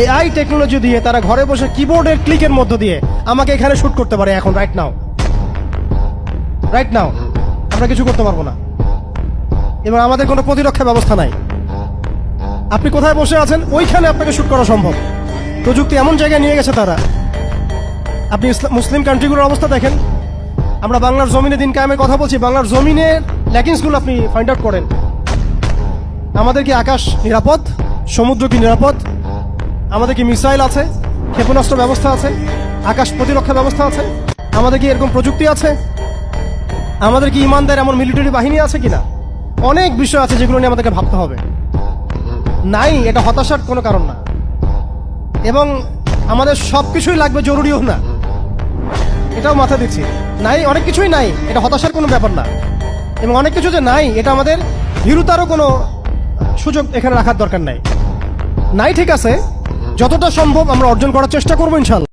AI technology দিয়ে তারা ঘরে বসে কিবোর্ডের ক্লিকের মধ্য দিয়ে আমাকে এখানে শুট করতে পারে এখন রাইট নাও রাইট নাও আমরা কিছু করতে পারব না। এবং আমাদের কোনো প্রতিরক্ষা ব্যবস্থা নাই। আপনি কোথায় বসে আছেন? ওইখানে আপনাকে শুট করা সম্ভব। প্রযুক্তি এমন জায়গায় নিয়ে গেছে তারা। আপনি মুসলিম কান্ট্রিগুলোর অবস্থা দেখেন। আমরা বাংলার জমিনে দিন কায়েমের কথা বলছি। বাংলার জমিনের ল্যাকিংসগুলো আপনি ফাইন্ড আউট করেন। আমাদের কি আকাশ নিরাপদ? সমুদ্র কি নিরাপদ? আমাদের কি মিসাইল আছে? ক্ষেপণাস্ত্র ব্যবস্থা আছে? আকাশ প্রতিরক্ষা ব্যবস্থা আছে? আমাদের কি এরকম প্রযুক্তি আছে? আমাদের কি ইমানদার এমন মিলিটারি বাহিনী আছে কিনা? অনেক বিষয় আছে যেগুলো নিয়ে আমাদেরকে ভাবতে হবে। নাই, এটা হতাশার কোনো কারণ না। এবং আমাদের সব কিছুই লাগবে জরুরিও না। এটাও মাথা দিচ্ছি। নাই, অনেক কিছুই নাই, এটা হতাশার কোনো ব্যাপার না। এবং অনেক কিছু যে নাই, এটা আমাদের ভীরুতারও কোনো সুযোগ এখানে রাখার দরকার নাই। নাই, ঠিক আছে যতটা সম্ভব আমরা অর্জন করার চেষ্টা করব ইনশাল্লাহ।